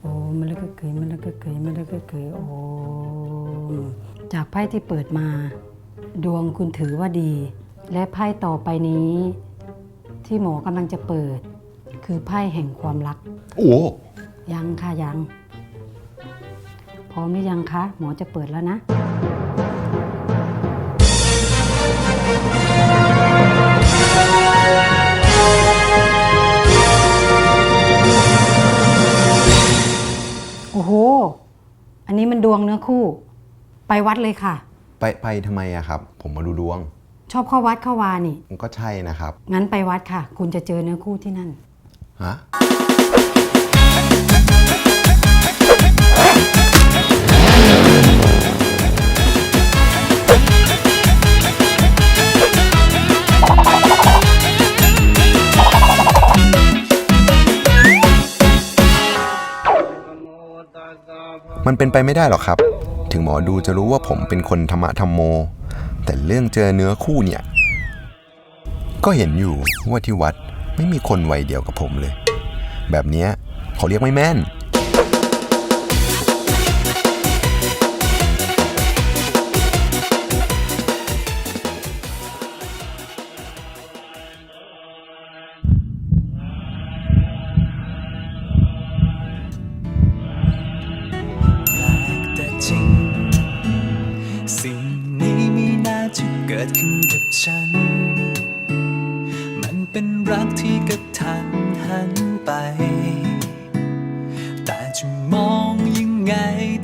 โอ้มะละกะเกยมะละกะเกยมะละกะเกยโอ้จากไพ่ที่เปิดมา ดวงคุณถือว่าดี และไพ่ต่อไปนี้ ที่หมอกำลังจะเปิด คือไพ่แห่งความรัก โอ้ยังค่ะยัง พร้อมหรือยังคะหมอจะเปิดแล้วนะ อ้โห อันนี้มันดวงเนื้อคู่ ไปวัดเลยค่ะ ไปไปทำไมอะครับ ผมมาดูดวงชอบเข้าวัดเข้าวานี่ มันก็ใช่นะครับ งั้นไปวัดค่ะ คุณจะเจอเนื้อคู่ที่นั่น ฮะ มันเป็นไปไม่ได้หรอกครับ ถึงหมอดูจะรู้ว่าผมเป็นคนธรรมะธรรมโม แต่เรื่องเจอเนื้อคู่เนี่ย ก็เห็นอยู่ว่าที่วัดไม่มีคนวัยเดียวกับผมเลย แบบเนี้ยเขาเรียกไม่แม่น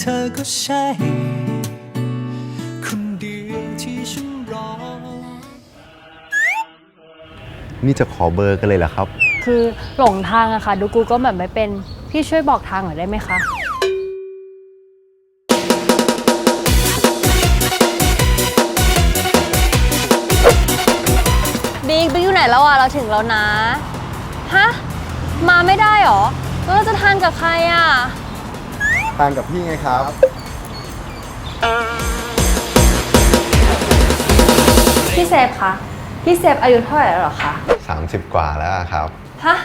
เธอก็ใช่ คนเดียวที่ฉันรอ นี่จะขอเบอร์กันเลยเหรอครับ คือหลงทางอะค่ะ ดูกูก็แบบไม่เป็น พี่ช่วยบอกทางหน่อยได้ไหมคะ บิ๊กบิ๊กอยู่ไหนแล้วอะเราถึงแล้วนะ ฮะ มาไม่ได้หรอ แล้วเราจะทานกับใครอะ ตามกับพี่ไงครับ พี่เซฟคะ พี่เซฟอายุเท่าไหร่แล้วเหรอคะ 30 กว่าแล้วอะครับฮะ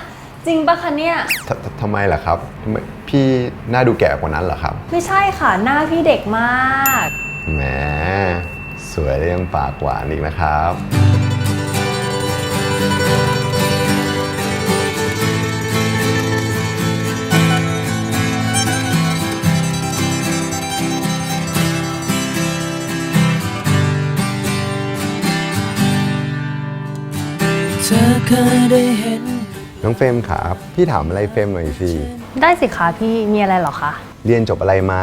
จริงปะคะเนี่ย ทททำไมล่ะครับทำไมพี่หน้าดูแก่กว่านั้นเหรอครับ ไม่ใช่ค่ะ หน้าพี่เด็กมาก แหม สวยได้ยังปากหวานอีกนะครับ ธอเคยได้เห็น น้องเฟรมครับพี่ถามอะไรเฟรมหน่อยสิได้สิคะพี่มีอะไรเหรอคะเรียนจบอะไรมา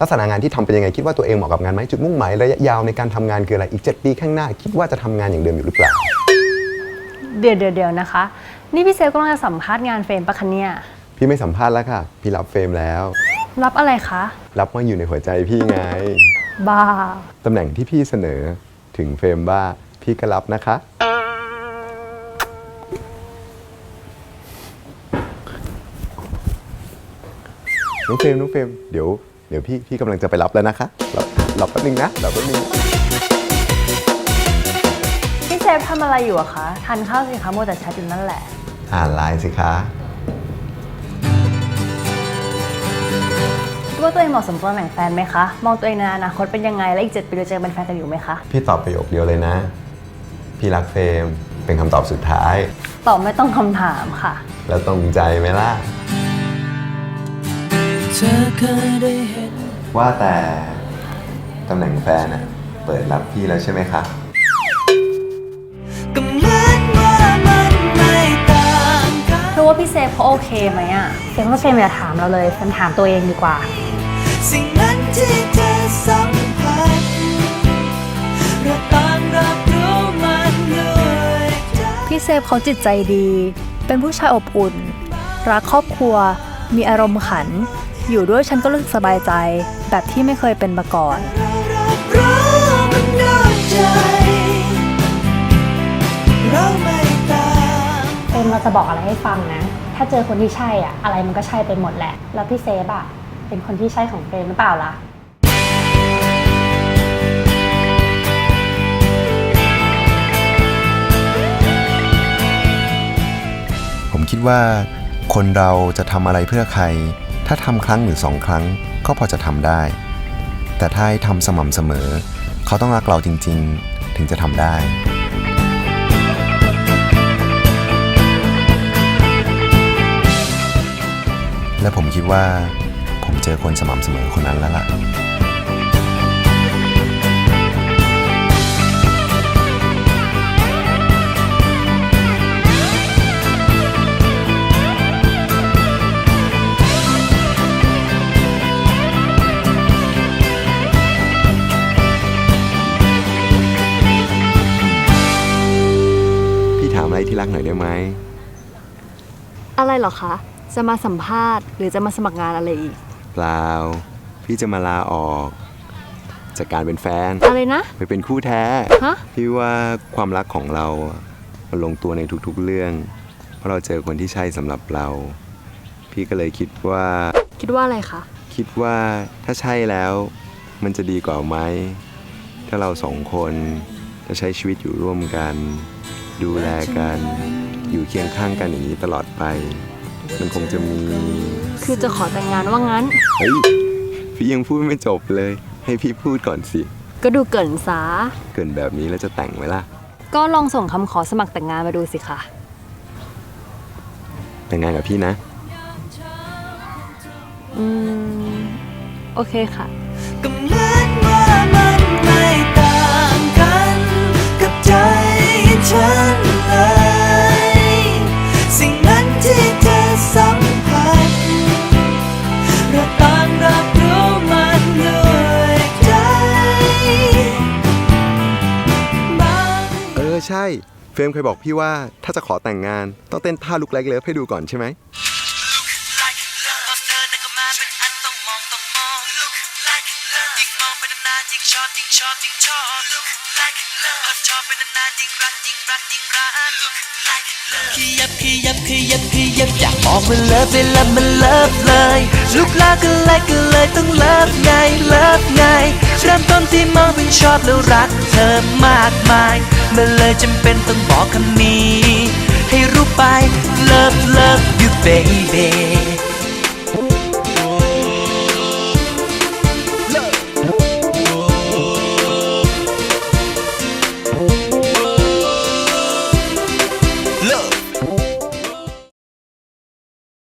ลักษณะงานที่ทำเป็นยังไงคิดว่าตัวเองเหมาะกับงานไหมจุดมุ่งหมายระยะยาวในการทำงานคืออะไรอีก 7 ปีข้างหน้า คิดว่าจะทำงานอย่างเดิมอยู่หรือเปล่า เดี๋ยวเดี๋ยวเดี๋ยวนะคะ นี่พี่เซฟกำลังจะสัมภาษณ์งานเฟรมปะคะเนี่ยพี่ไม่สัมภาษณ์แล้วค่ะ พี่รับเฟรมแล้ว รับอะไรคะรับมาอยู่ในหัวใจพี่ไงบ้าตำแหน่งที่พี่เสนอถึงเฟรมว่าพี่ก็รับนะคะ น้องเฟรมน้องเฟรมเดี๋ยวเดี๋ยวพี่พี่กำลังจะไปรับแล้วนะคะรอรอแป๊บนึงนะรอแป๊บนึงนะพี่เซฟทำอะไรอยู่อะคะทานข้าวสิคะมัวแต่แชทอยู่นั่นแหละ อ่านไลน์สิคะคิดว่าตัวเองเหมาะสมกับตำแหน่งแฟนไหมคะ มองตัวเองในอนาคตเป็นยังไง และอีกเจ็ดปีเราจะเป็นแฟนกันอยู่ไหมคะ พี่ตอบประโยคเดียวเลยนะ พี่รักเฟรมเป็นคำตอบสุดท้าย ตอบไม่ต้องคำถามค่ะ แล้วตรงใจไหมล่ะ เธอเคยได้เห็น ว่าแต่ตำแหน่งแฟนอะเปิดรับพี่แล้วใช่ไหมคะก็เหมือนว่ามันไม่ต่างกันเธอว่าพี่เซฟเขาโอเคไหมอะเฟรมว่าเฟรมอย่าถามเราเลยเฟรมถามตัวเองดีกว่า สิ่งนั้นที่เธอสัมผัสเราต่างรับรู้มันด้วยใจพี่เซฟเขาจิตใจดี เป็นผู้ชายอบอุ่น รักครอบครัว มีอารมณ์ขัน อยู่ด้วยฉันก็รู้สึกสบายใจ แบบที่ไม่เคยเป็นมาก่อนเรารับรู้มันด้วยใจเราไม่ต่างเฟรมเราจะบอกอะไรให้ฟังนะ ถ้าเจอคนที่ใช่อะอะไรมันก็ใช่ไปหมดแหละ แล้วพี่เซฟอะเป็นคนที่ใช่ของเฟรมหรือเปล่าล่ะผมคิดว่า คนเราจะทำอะไรเพื่อใคร ถ้าทำครั้งหรือสองครั้งก็พอจะทำได้ แต่ถ้าให้ทำสม่ำเสมอ เขาต้องรักเราจริง ๆ ถึงจะทำได้และผมคิดว่า ผมเจอคนสม่ำเสมอคนนั้นแล้วล่ะ ไรที่รักหน่อยได้ไหม อะไรเหรอคะ จะมาสัมภาษณ์หรือจะมาสมัครงานอะไรอีก เปล่า พี่จะมาลาออก จากการเป็นแฟน อะไรนะ ไปเป็นคู่แท้ ฮะ พี่ว่าความรักของเราอะมันลงตัวในทุกๆเรื่อง เพราะเราเจอคนที่ใช่สำหรับเรา พี่ก็เลยคิดว่า คิดว่าอะไรคะ คิดว่าถ้าใช่แล้วมันจะดีกว่าไหม ถ้าเราสองคนจะใช้ชีวิตอยู่ร่วมกัน ดูแลกัน อยู่เคียงข้างกันอย่างนี้ตลอดไป มันคงจะมี คือจะขอแต่งงานว่างั้น เฮ้ย พี่ยังพูดไม่จบเลย ให้พี่พูดก่อนสิ ก็ดูเกินสา เกินแบบนี้แล้วจะแต่งไหมล่ะ ก็ลองส่งคำขอสมัครแต่งงานมาดูสิคะแต่งงานกับพี่นะ อืม โอเคค่ะก็เหมื ใช่ เฟรมเคยบอกพี่ว่าถ้าจะขอแต่งงาน ต้องเต้นท่าลุกไลค์เลิฟให้ดูก่อนใช่ไหม like love เธอนั้นก็มาเป็นอันต้องมองต้องมอง look like love ยิ่งมองไปนานๆยิ่งชอบยิ่งชอบยิ่งชอบ look like love พอชอบไปนานๆยิ่งรักยิ่งรักยิ่งรัก look like love ขยับขยับขยับขยับอยากบอกมันเลิฟเลยละมันเลิฟเลย look like ก็เลยก็เลยต้องเลิฟไงเลิฟไง เริ่มต้นที่มองเป็นชอบแล้วรักเธอมากมายมันเลยจำเป็นต้องบอกคำนี้ ให้รู้ไป love love you baby